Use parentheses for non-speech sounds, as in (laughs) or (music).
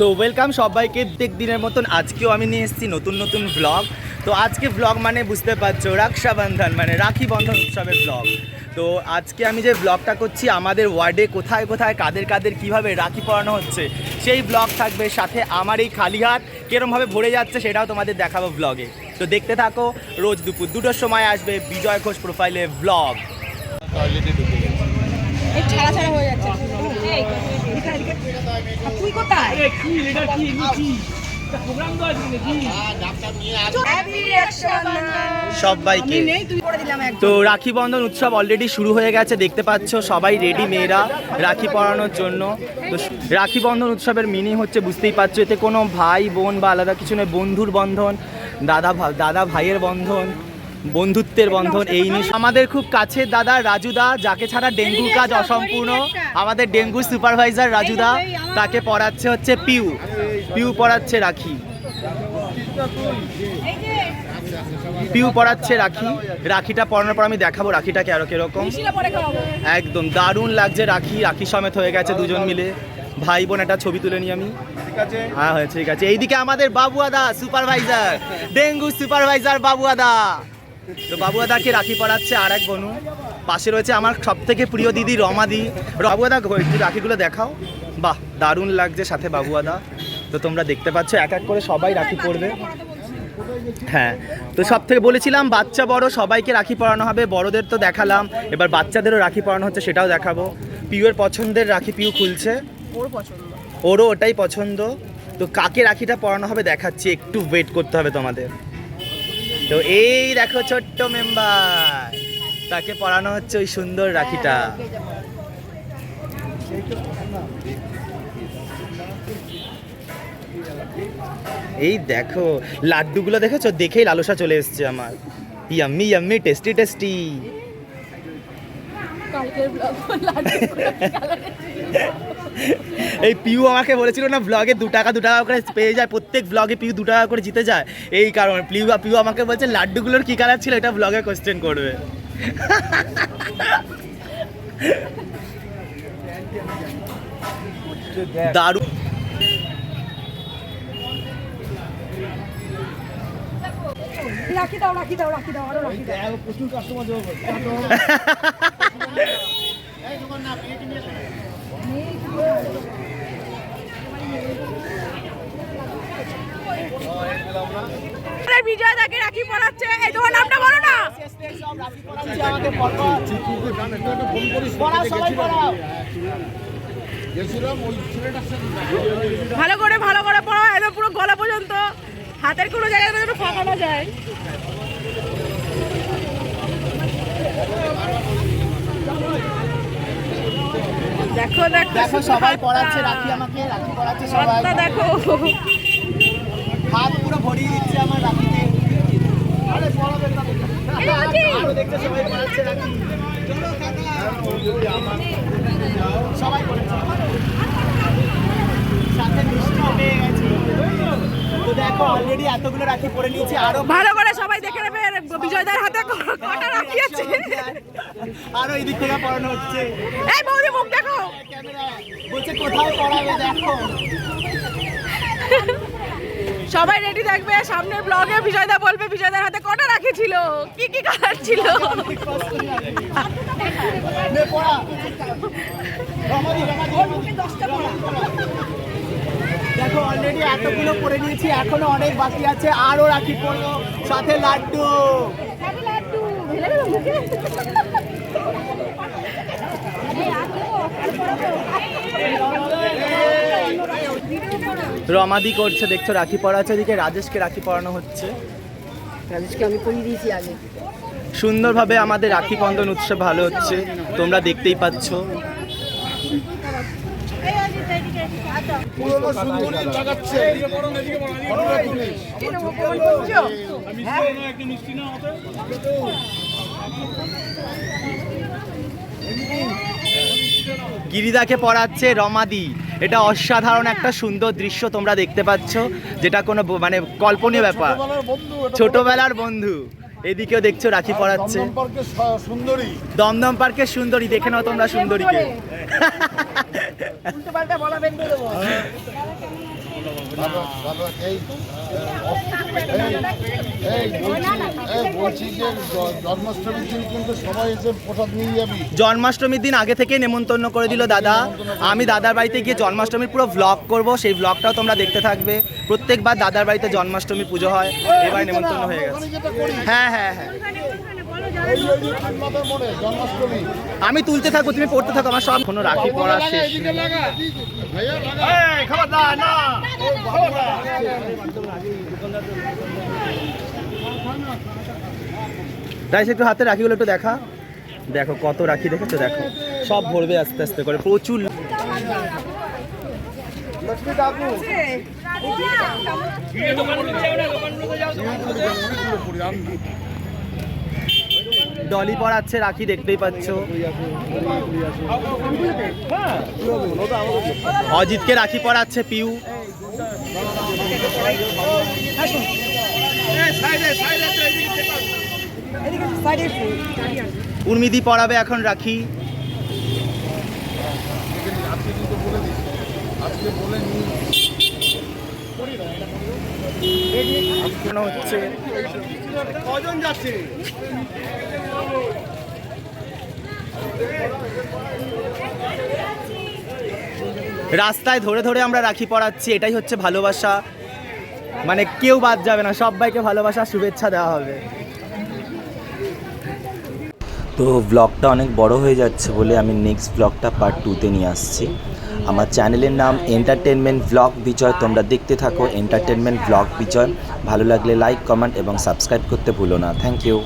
তো ওয়েলকাম সবাইকে প্রত্যেক দিনের মতন আজকেও আমি নিয়ে এসেছি নতুন নতুন ব্লগ তো আজকে ব্লগ মানে বুঝতে পারছ রক্ষাবন্ধন মানে রাখি বন্ধন উৎসবের ব্লগ তো আজকে আমি যে ব্লগটা করছি আমাদের ওয়ার্ডে কোথায় কোথায় কাদের কাদের কীভাবে রাখি পরানো হচ্ছে সেই ব্লগ থাকবে সাথে আমার এই খালি হাত কিরমভাবে ভরে যাচ্ছে সেটাও তোমাদের দেখাবো ব্লগে তো দেখতে থাকো রোজ দুপুর দুটোর সময় আসবে বিজয় ঘোষ প্রোফাইলে ব্লগ ছাড়া ছাড়া হয়ে যাচ্ছে তুই কোথায়। সবাইকে। তো রাখি বন্ধন উৎসব অলরেডি শুরু হয়ে গেছে দেখতে পাচ্ছ সবাই রেডি মেয়েরা রাখি পরানোর জন্য। তো রাখি বন্ধন উৎসবের মিনিং হচ্ছে বুঝতেই পারছ এতে কোনো ভাই বোন বা আলাদা কিছু নয় বন্ধুর বন্ধন দাদা দাদা ভাইয়ের বন্ধন বন্ধুত্বের বন্ধন এই নিয়ে আমাদের খুব কাছের দাদা রাজুদা যাকে ছাড়া ডেঙ্গুর কাজ অসম্পূর্ণ। আমাদের ডেঙ্গুর সুপারভাইজার রাজুদা তাকে পড়াচ্ছে হচ্ছে পিউ। পিউ পড়াচ্ছে রাখি। পিউ পড়াচ্ছে রাখি। রাখিটা পড়ানোর পর আমি দেখাবো রাখিটাকে আরও কীরকম। একদম দারুণ লাগছে রাখি। রাখি সমেত হয়ে গেছে দুজন মিলে। ভাই বোন একটা ছবি তুলে নিই আমি। হ্যাঁ হ্যাঁ ঠিক আছে। এইদিকে আমাদের বাবুয়াদা সুপারভাইজার। ডেঙ্গু সুপারভাইজার বাবুয়াদা তো বাবুয়াদাকে রাখি পড়াচ্ছে আর এক বনু। পাশে রয়েছে আমার সব থেকে প্রিয় দিদি রমাদি। বাবুয়াদা একটু রাখিগুলো দেখাও। বাহ দারুণ লাগছে সাথে বাবুয়াদা তো তোমরা দেখতে পাচ্ছ এক এক করে সবাই রাখি পড়বে হ্যাঁ তো সব থেকে বলেছিলাম বাচ্চা বড় সবাইকে রাখি পরানো হবে। বড়দের তো দেখালাম। এবার বাচ্চাদেরও রাখি পরানো হচ্ছে সেটাও দেখাবো। পিউয়ের পছন্দের রাখি পিউ খুলছে। ওর পছন্দ। ওরও ওটাই পছন্দ। তো কাকে রাখিটা পরানো হবে দেখাচ্ছি একটু ওয়েট করতে হবে তোমাদের। তো এই দেখো ছোট্ট মেম্বার তাকে পরানো হচ্ছে ওই সুন্দর রাখিটা। এই দেখো, লাড্ডুগুলো দেখেছ? দেখেই লালসা চলে এসছে আমার। Yummy yummy, tasty tasty. কালকের কালারে। এই পিউ আমাকে বলেছিল না ব্লগে দু টাকা দু টাকা করে পেয়ে যায় প্রত্যেক ব্লগে পিউ দু টাকা করে জিতে যায়। এই কারণে পিউ পিউ আমাকে বলছে লাড্ডুগুলোর কী কালার ছিল? এটা ব্লগে কোয়েশ্চেন করবে। দারুণ রাখি দাও রাখি দাও রাখি দাও আরও রাখি দাও। আমাদের (laughs) বিজয় দাকে রাখি পড়াচ্ছে। এই তোমার নামটা বলো না। ভালো করে ভালো করে পড়া একদম পুরো গলা পর্যন্ত। হাতের কোনো জায়গায় যেন ফাঁকা না যায়। দেখো দেখো দেখো সবাই পড়াচ্ছে রাখি আমাকে রাখি পড়াচ্ছে সবাই। দেখো। হাত পুরো ভরিয়ে দিচ্ছে আমার রাখিতে। এই আছে। আরও দেখতে সবাই পড়াচ্ছে রাখি। সবাই পড়াচ্ছে সাথে মিষ্টিও পেয়ে গেছি। তো দেখো অলরেডি এতগুলো রাখি পরে নিয়েছি আরও ভালো করে বিজয়দার হাতে কটা রাখি আছে? আরও এদিক থেকে পড়ানো হচ্ছে। এই বৌদি মুখ দেখো বলছে কোথায় পড়াবে দেখো। সবাই রেডি থাকবে সামনের ব্লগে বিজয়দা বলবে বিজয়দার হাতে কটা রাখি ছিল? কি কি কালার ছিল? নে পড়া রমাদি, রমাদি, রমাদি। দেখো অলরেডি এতগুলো পরে নিয়েছি এখনও অনেক বাকি আছে। আরও রাখি পড়ব সাথে লাড্ডু। রমাদি করছে দেখছ রাখি পড়া আছে এদিকে। রাজেশকে রাখি পরানো হচ্ছে। রাজেশকে আমি পরিয়ে দিয়েছি আগে। সুন্দরভাবে আমাদের রাখি বন্ধন উৎসব ভালো হচ্ছে। তোমরা দেখতেই পাচ্ছ। গিরিদাকে পড়াচ্ছে রমাদি। এটা অসাধারণ একটা সুন্দর দৃশ্য তোমরা দেখতে পাচ্ছ যেটা কোনো মানে কল্পনীয় ব্যাপার। ছোটবেলার বন্ধু। এদিকেও দেখছ রাখি পড়াচ্ছে সুন্দরী। দমদম পার্কের সুন্দরী দেখে নাও তোমরা সুন্দরীকে। (laughs) জন্মাষ্টমীর দিন আগে থেকে নেমন্তন্ন করে দিল দাদা। আমি দাদার বাড়িতে গিয়ে জন্মাষ্টমীর পুরো ভ্লগ করব, সেই ব্লগটাও তোমরা দেখতে থাকবে। প্রত্যেকবার দাদার বাড়িতে জন্মাষ্টমী পুজো হয়, এবার নেমন্তন্ন হয়ে গেছে। হ্যাঁ হ্যাঁ হ্যাঁ। আমি তুলতে থাকব তুমি পড়তে থাকো আমার সব কোনো রাখি পড়া শেষ লাগা রাইস একটু হাতে রাখিগুলো একটু দেখা। দেখো কত রাখি দেখেছ? দেখো। সব ভরবে আস্তে আস্তে করে। প্রচুর লক্ষ্মী কাকু। ডলি পড়াচ্ছে রাখি দেখতেই পাচ্ছ। অজিতকে রাখি পড়াচ্ছে পিউ। উর্মিদি পড়াবে এখন রাখি। আজকে বলে দিস আজকে বলে নি মনে হচ্ছে। কজন যাচ্ছে? রাস্তায় ধরে ধরে আমরা রাখি পড়াচ্ছি এটাই হচ্ছে ভালোবাসা। মানে কেউ বাদ যাবে না সবাইকে ভালোবাসা শুভেচ্ছা দেওয়া হবে। তো ব্লগটা অনেক বড় হয়ে যাচ্ছে বলে আমি নেক্সট ব্লগটা পার্ট টুতে নিয়ে আসছি। আমার চ্যানেলের নাম এন্টারটেনমেন্ট ব্লগ বিজয় তোমরা দেখতে থাকো এন্টারটেনমেন্ট ব্লগ বিজয় ভালো লাগলে লাইক কমেন্ট এবং সাবস্ক্রাইব করতে ভুলো না। Thank you